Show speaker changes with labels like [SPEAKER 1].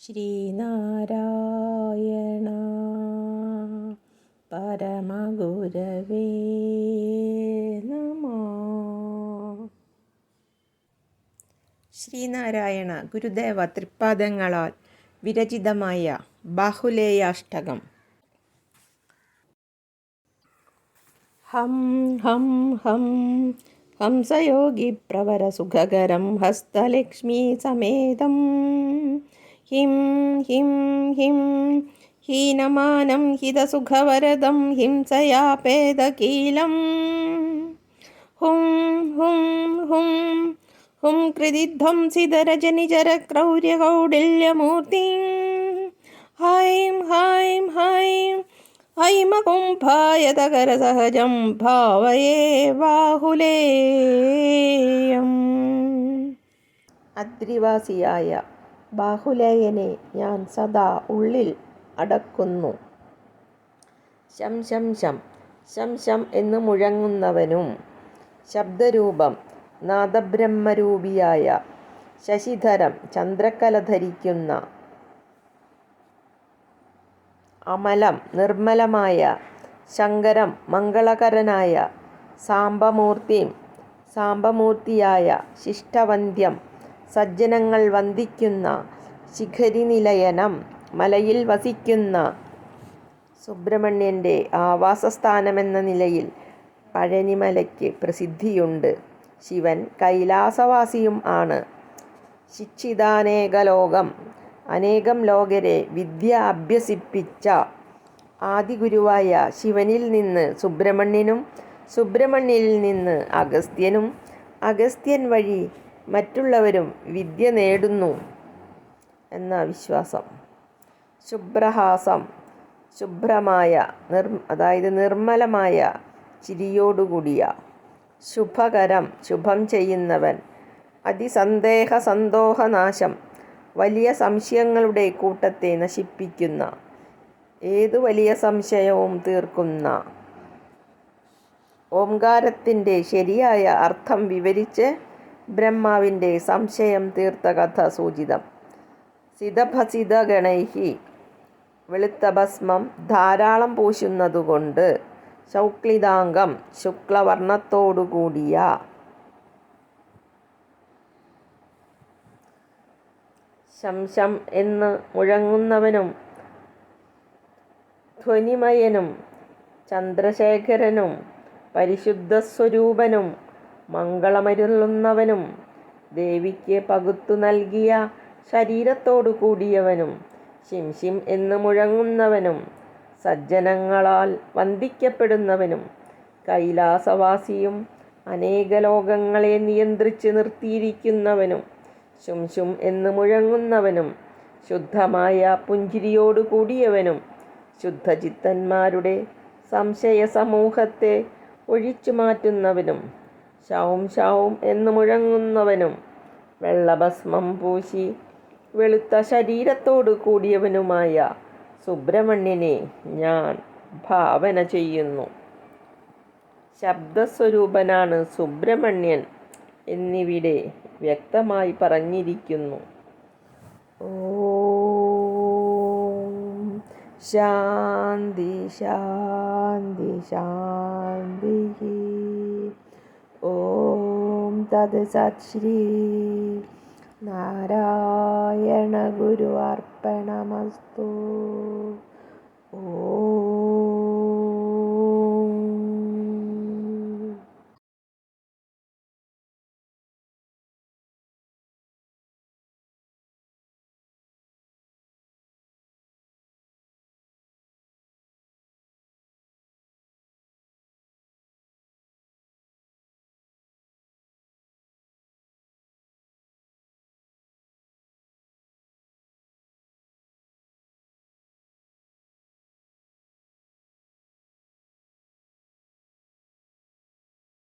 [SPEAKER 1] ശ്രീനാരായണ പരമഗുരവേ നമ ശ്രീനാരായണ ഗുരുദേവ തൃപ്പാദങ്ങളാൽ വിരചിതമായ ബാഹുലേയാഷ്ടകം. ഹം ഹം ഹം ഹംസയോഗിപ്രവരസുഖകരം ഹസ്തലക്ഷ്മീസമേതം ഹിം ഹിം ഹിം ഹീനമാനം ഹിതസുഖവരദം ഹിംസയാപേദകീലം ഹും ഹും ഹും ഹും കൃതിധ്വംസിതരജനിചരക്രൗര്യകൗടില്യമൂർത്തിം ഹൈം ഹൈം ഹൈം ഹൈമകുംഭായതകരസഹജം ഭാവയേ ബാഹുലേയം അദ്രിവാസിയായ ബാഹുലേയനെ ഞാൻ സദാ ഉള്ളിൽ അടക്കുന്നു. ശം ശം ശം ശം ശം എന്ന് മുഴങ്ങുന്നവനും ശബ്ദരൂപം നാദബ്രഹ്മരൂപിയായ ശശിധരം ചന്ദ്രക്കല ധരിക്കുന്ന അമലം നിർമ്മലമായ ശങ്കരം മംഗളകരനായ സാംബമൂർത്തിയും സാംബമൂർത്തിയായ ശിഷ്ടവന്ധ്യം സജ്ജനങ്ങൾ വന്ദിക്കുന്ന ശിഖരിനിലയനം മലയിൽ വസിക്കുന്ന സുബ്രഹ്മണ്യന്റെ ആവാസസ്ഥാനമെന്ന നിലയിൽ പഴനിമലയ്ക്ക് പ്രസിദ്ധിയുണ്ട്. ശിവൻ കൈലാസവാസിയും ആണ്. ശിക്ഷിതാനേകലോകം അനേകം ലോകരെ വിദ്യ അഭ്യസിപ്പിച്ച ആദിഗുരുവായ ശിവനിൽ നിന്ന് സുബ്രഹ്മണ്യനും സുബ്രഹ്മണ്യനിൽ നിന്ന് അഗസ്ത്യനും അഗസ്ത്യൻ വഴി മറ്റുള്ളവരും വിദ്യ നേടുന്നു എന്ന വിശ്വാസം. ശുഭ്രഹാസം ശുഭ്രമായ നിർ അതായത് നിർമ്മലമായ ചിരിയോടുകൂടിയ ശുഭകരം ശുഭം ചെയ്യുന്നവൻ അതിസന്ദേഹ സന്തോഹനാശം വലിയ സംശയങ്ങളുടെ കൂട്ടത്തെ നശിപ്പിക്കുന്ന ഏതു വലിയ സംശയവും തീർക്കുന്ന ഓംകാരത്തിന്റെ ശരിയായ അർത്ഥം വിവരിച്ച് ബ്രഹ്മാവിന്റെ സംശയം തീർത്ത കഥ സൂചിതം. സിതഭസിതഗണൈഹി വെളുത്ത ഭസ്മം ധാരാളം പൂശുന്നതുകൊണ്ട് ശൗക്ലിതാംഗം ശുക്ലവർണത്തോടുകൂടിയ ശംശം എന്ന് മുഴങ്ങുന്നവനും ധ്വനിമയനും ചന്ദ്രശേഖരനും പരിശുദ്ധ സ്വരൂപനും മംഗളമരുളുന്നവനും ദേവിക്ക് പകുത്തു നൽകിയ ശരീരത്തോടു കൂടിയവനും ശിംശിം എന്ന് മുഴങ്ങുന്നവനും സജ്ജനങ്ങളാൽ വന്ദിക്കപ്പെടുന്നവനും കൈലാസവാസിയും അനേക ലോകങ്ങളെ നിയന്ത്രിച്ച് നിർത്തിയിരിക്കുന്നവനും ശുംശും എന്ന് മുഴങ്ങുന്നവനും ശുദ്ധമായ പുഞ്ചിരിയോടു കൂടിയവനും ശുദ്ധചിത്തന്മാരുടെ സംശയ സമൂഹത്തെ ഒഴിച്ചു മാറ്റുന്നവനും ശൗം ശൗം എന്ന് മുഴങ്ങുന്നവനും വെള്ളഭസ്മം പൂശി വെളുത്ത ശരീരത്തോടു കൂടിയവനുമായ സുബ്രഹ്മണ്യനെ ഞാൻ ഭാവന ചെയ്യുന്നു. ശബ്ദസ്വരൂപനാണ് സുബ്രഹ്മണ്യൻ. എന്നിവിടെ വ്യക്തമായി പറഞ്ഞിരിക്കുന്നു. ശാന്തി ശാന്തി ശാന്തി ഓം തത് സത് ശ്രീ നാരായണ ഗുരു അർപ്പണമസ്തു ഓ